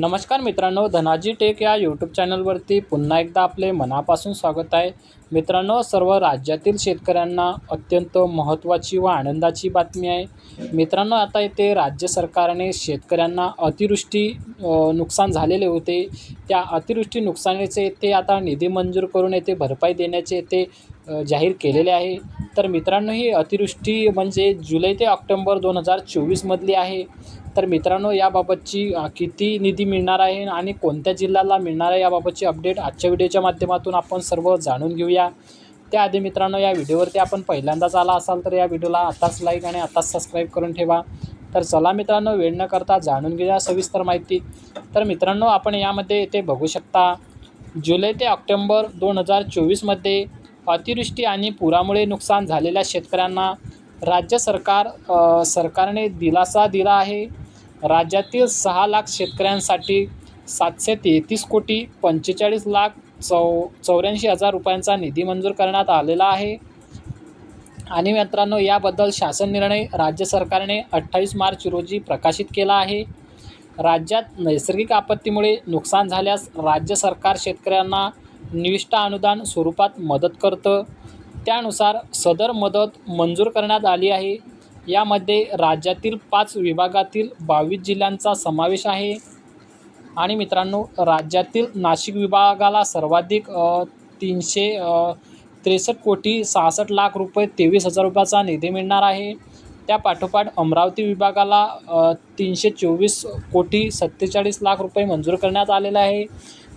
नमस्कार मित्रांनो धनाजी टेक या यूट्यूब चॅनलवरती पुन्हा एकदा आपले मनापासून स्वागत आहे. मित्रांनो सर्व राज्यातील शेतकऱ्यांना अत्यंत महत्त्वाची व आनंदाची बातमी आहे. मित्रांनो आता इथे राज्य सरकारने शेतकऱ्यांना अतिवृष्टी नुकसान झालेले होते. त्या अतिवृष्टी नुकसानीचे येथे आता निधी मंजूर करून येथे भरपाई देण्याचे येथे जाहीर केलेले आहे. तर मित्रांनो ही अतिवृष्टी म्हणजे जुलै ते ऑक्टोंबर दोन हजार चोवीसमधली आहे. तर मित्रांनो याबाबतची किती निधी मिळणार आहे आणि कोणत्या जिल्ह्याला मिळणार आहे याबाबतची अपडेट आजच्या व्हिडिओच्या माध्यमातून आपण सर्व जाणून घेऊया. त्याआधी मित्रांनो या व्हिडिओवरती आपण पहिल्यांदाच आला असाल तर या व्हिडिओला आताच लाईक आणि आताच सबस्क्राईब करून ठेवा. तर चला मित्रांनो वेळ न करता जाणून घेऊया सविस्तर माहिती. तर मित्रांनो आपण यामध्ये ते बघू शकता. जुलै ते ऑक्टोंबर दोन हजार चोवीसमध्ये अतिवृष्टी आणि पुरामुळे नुकसान झालेल्या शेतकऱ्यांना राज्य सरकार सरकारने दिलासा दिला आहे. राज्यातील सहा लाख शेतकऱ्यांसाठी सातशे तेहतीस कोटी पंचेचाळीस लाख चौ चौऱ्याऐंशी हजार रुपयांचा निधी मंजूर करण्यात आलेला आहे. आणि मित्रांनो याबद्दल शासन निर्णय राज्य सरकारने अठ्ठावीस मार्च रोजी प्रकाशित केला आहे. राज्यात नैसर्गिक आपत्तीमुळे नुकसान झाल्यास राज्य सरकार शेतकऱ्यांना निविष्ट अनुदान स्वरूपात मदत करतं. त्यानुसार सदर मदत मंजूर करण्यात आली आहे. यामध्ये राज्यातील पाच विभागातील बावीस जिल्ह्यांचा समावेश आहे. आणि मित्रांनो राज्यातील नाशिक विभागाला सर्वाधिक तीनशे त्रेसष्ट कोटी सहासष्ट लाख रुपये तेवीस हजार रुपयाचा निधी मिळणार आहे. त्या पाठोपाठ अमरावती विभागाला तीनशे चोवीस कोटी सत्तेचाळीस लाख रुपये मंजूर करण्यात आलेले आहे.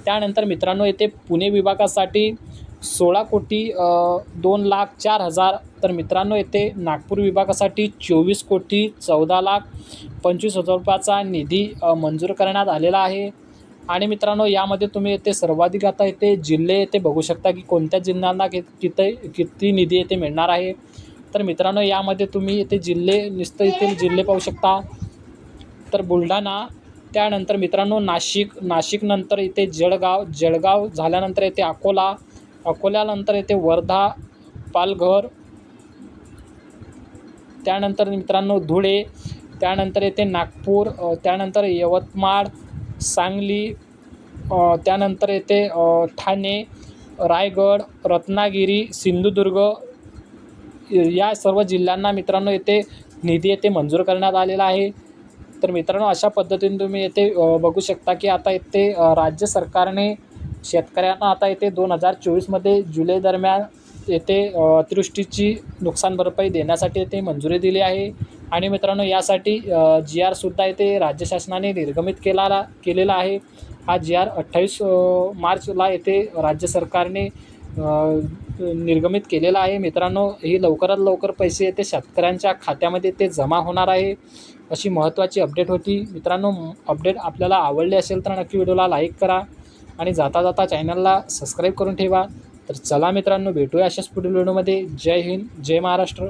त्यानंतर मित्रांनो येथे पुणे विभागासाठी सोळा कोटी दोन लाख चार हजार तर मित्रांनो येथे नागपूर विभागासाठी चोवीस कोटी चौदा लाख पंचवीस हजार रुपयाचा निधी मंजूर करण्यात आलेला आहे. आणि मित्रांनो यामध्ये तुम्ही येथे सर्वाधिक आता येथे जिल्हे येथे बघू शकता की कोणत्या जिल्ह्यांना कि किती किती निधी येथे मिळणार आहे. तर मित्रांनो यामध्ये तुम्ही येथे जिल्हे निस्त येथील जिल्हे पाहू शकता. तर बुलढाणा त्यानंतर मित्रांनो नाशिक नाशिकनंतर इथे जळगाव जळगाव झाल्यानंतर येथे अकोला अकोल्यानंतर येथे वर्धा पालघर त्यानंतर मित्रांनो धुळे त्यानंतर येथे नागपूर त्यानंतर यवतमाळ सांगली त्यानंतर येथे ठाणे रायगड रत्नागिरी सिंधुदुर्ग या सर्व जिल्ह्यांना मित्रांनो येथे निधी येथे मंजूर करण्यात आलेला आहे. तर मित्रांनो अशा पद्धतीने तुम्ही येथे बघू शकता की आता येथे राज्य सरकारने शेतकऱ्यांना आता येथे दोन हजार चोवीसमध्ये जुलै दरम्यान येथे अतिवृष्टीची नुकसान भरपाई देण्यासाठी येथे मंजुरी दिली आहे. आणि मित्रांनो यासाठी जी आरसुद्धा येथे राज्य शासनाने निर्गमित केला केलेला आहे. हा जी आर अठ्ठावीस मार्चला येथे राज्य सरकारने निर्गमित केलेला आहे. मित्रांनो ही लवकरात लवकर पैसे येते. शेतकऱ्यांच्या खात्यामध्ये ते जमा होणार आहे अशी महत्त्वाची अपडेट होती. मित्रांनो अपडेट आपल्याला आवडली असेल तर नक्की व्हिडिओला लाईक करा आणि जाता जाता चॅनलला सबस्क्राईब करून ठेवा. तर चला मित्रांनो भेटूया अशाच पुढील व्हिडिओमध्ये जय हिंद जय महाराष्ट्र.